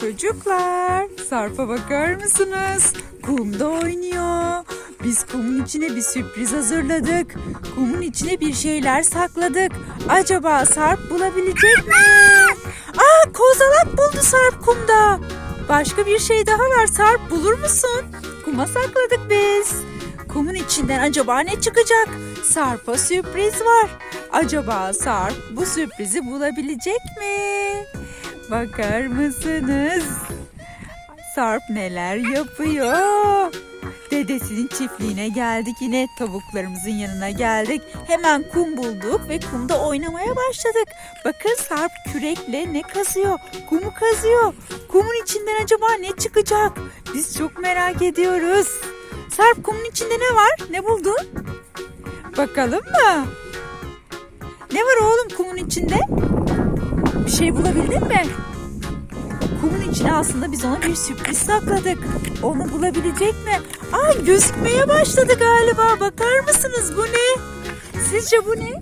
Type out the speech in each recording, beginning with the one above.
Çocuklar, Sarp'a bakar mısınız? Kumda oynuyor. Biz kumun içine bir sürpriz hazırladık. Kumun içine bir şeyler sakladık. Acaba Sarp bulabilecek mi? Aa, kozalak buldu Sarp kumda. Başka bir şey daha var Sarp bulur musun? Kuma sakladık biz. Kumun içinden acaba ne çıkacak? Sarp'a sürpriz var. Acaba Sarp bu sürprizi bulabilecek mi? Bakar mısınız? Sarp neler yapıyor? Dedesinin çiftliğine geldik yine tavuklarımızın yanına geldik. Hemen kum bulduk ve kumda oynamaya başladık. Bakın Sarp kürekle ne kazıyor? Kumu kazıyor. Kumun içinden acaba ne çıkacak? Biz çok merak ediyoruz. Sarp kumun içinde ne var? Ne buldun? Bakalım mı? Ne var oğlum kumun içinde? Bir şey bulabildin mi? Kumun içine aslında biz ona bir sürpriz sakladık. Onu bulabilecek mi? Aa gözükmeye başladı galiba. Bakar mısınız bu ne? Sizce bu ne?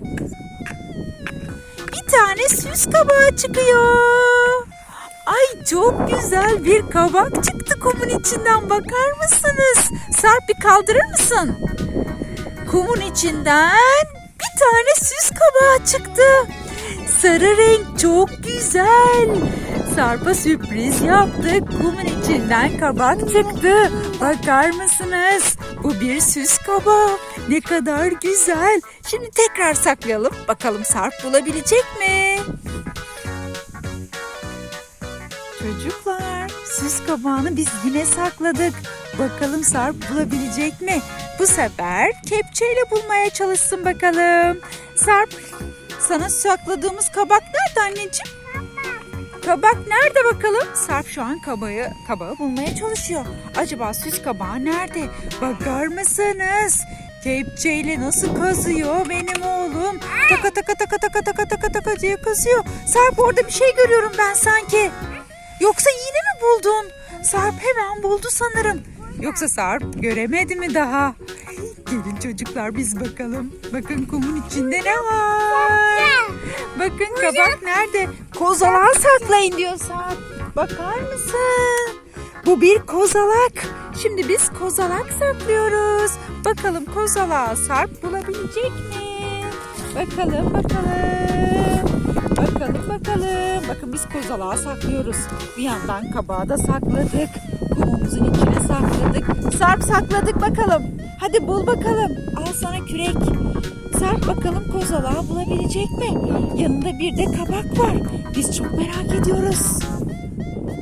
Bir tane süs kabağı çıkıyor. Ay çok güzel bir kabak çıktı kumun içinden. Bakar mısınız? Sarp bir kaldırır mısın? Kumun içinden bir tane süs kabağı çıktı. Sarı renk çok güzel. Sarp'a sürpriz yaptık. Kumun içinden kabak çıktı. Bakar mısınız? Bu bir süs kabağı. Ne kadar güzel. Şimdi tekrar saklayalım. Bakalım Sarp bulabilecek mi? Çocuklar, süs kabağını biz yine sakladık. Bakalım Sarp bulabilecek mi? Bu sefer kepçeyle bulmaya çalışsın bakalım. Sarp, sana sakladığımız kabak nerede anneciğim? Kabak nerede bakalım? Sarp şu an kabağı, kabağı bulmaya çalışıyor. Acaba süs kabağı nerede? Bakar mısınız? Kepçeyle nasıl kazıyor benim oğlum? Taka taka taka taka taka taka taka diye kazıyor. Sarp orada bir şey görüyorum ben sanki. Yoksa yine mi buldun? Sarp hemen buldu sanırım. Yoksa Sarp göremedi mi daha? Gelin çocuklar biz bakalım. Bakın kumun içinde ne var? Bakın kabak nerede? Kozalağı saklayın diyor Sarp. Bakar mısın? Bu bir kozalak. Şimdi biz kozalak saklıyoruz. Bakalım kozalağı Sarp bulabilecek mi? Bakalım bakalım. Bakalım bakalım. Bakın biz kozalağı saklıyoruz. Bir yandan kabağı da sakladık. Kumumuzun içine sakladık. Sarp sakladık bakalım. Hadi bul bakalım. Al sana kürek. Sarp bakalım kozalağı bulabilecek mi? Yanında bir de kabak var. Biz çok merak ediyoruz.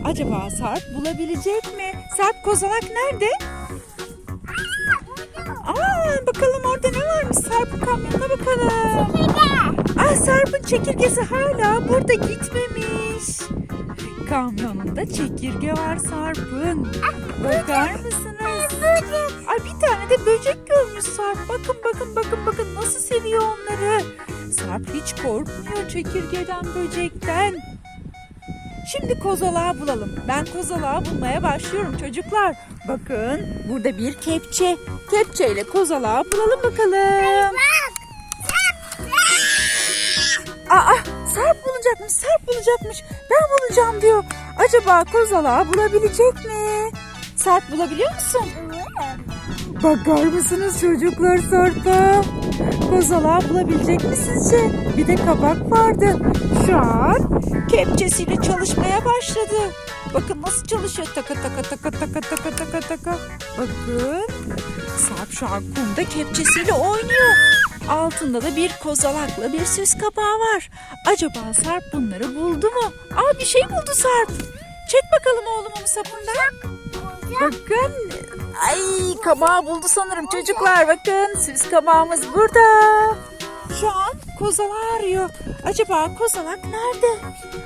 Acaba Sarp bulabilecek mi? Sarp kozalak nerede? Aa, bakalım orada ne varmış? Sarp'ın kamyonuna bakalım. Aa, Sarp'ın çekirgesi hala burada gitmemiş. Kamyonunda çekirge var Sarp'ın. Bakar mısınız? Böcek görmüş Sarp. Bakın bakın bakın bakın nasıl seviyor onları. Sarp hiç korkmuyor çekirgeden böcekten. Şimdi kozalağı bulalım. Ben kozalağı bulmaya başlıyorum çocuklar. Bakın burada bir kepçe. Kepçeyle kozalağı bulalım bakalım. Aa Sarp bulacakmış, Sarp bulacakmış. Ben bulacağım diyor. Acaba kozalağı bulabilecek mi? Sarp bulabiliyor musun? Bakar mısınız çocuklar Sarp'a? Kozalağı bulabilecek mi sizce? Bir de kabak vardı. Şu an kepçesiyle çalışmaya başladı. Bakın nasıl çalışıyor. Taka taka taka taka taka taka taka. Bakın. Sarp şu an kumda kepçesiyle oynuyor. Altında da bir kozalakla bir süs kabağı var. Acaba Sarp bunları buldu mu? Aa bir şey buldu Sarp. Çek bakalım oğlum onu sapından. Bakın. Ay kabağı buldu sanırım çocuklar. Bakın süs kabağımız burada. Şu an kozalağı arıyor. Acaba kozalak nerede?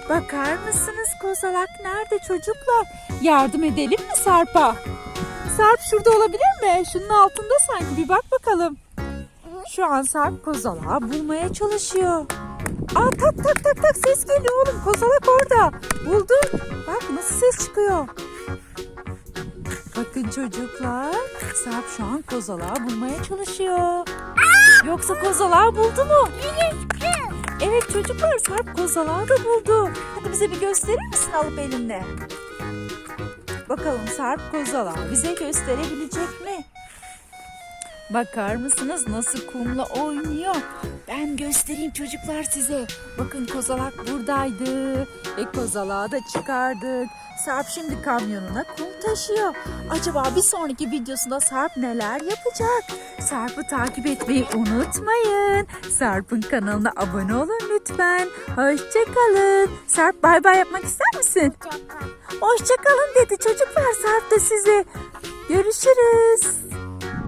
Bakar mısınız kozalak nerede çocuklar? Yardım edelim mi Sarp'a? Sarp şurada olabilir mi? Şunun altında sanki bir bak bakalım. Şu an Sarp kozalağı bulmaya çalışıyor. Aa tak tak tak tak ses geliyor oğlum. Kozalak orada. Buldun. Bak nasıl ses çıkıyor. Bakın çocuklar. Sarp şu an kozalağı bulmaya çalışıyor. Yoksa kozalağı buldu mu? Evet çocuklar Sarp kozalağı da buldu. Hadi bize bir gösterir misin alıp elinle? Bakalım Sarp kozalağı bize gösterebilecek mi? Bakar mısınız nasıl kumla oynuyor? Ben göstereyim çocuklar size. Bakın kozalak buradaydı. Ve kozalağı da çıkardık. Sarp şimdi kamyonuna kum taşıyor. Acaba bir sonraki videosunda Sarp neler yapacak? Sarp'ı takip etmeyi unutmayın. Sarp'ın kanalına abone olun lütfen. Hoşçakalın. Sarp bay bay yapmak ister misin? Hoşçakalın dedi çocuklar Sarp da size. Görüşürüz.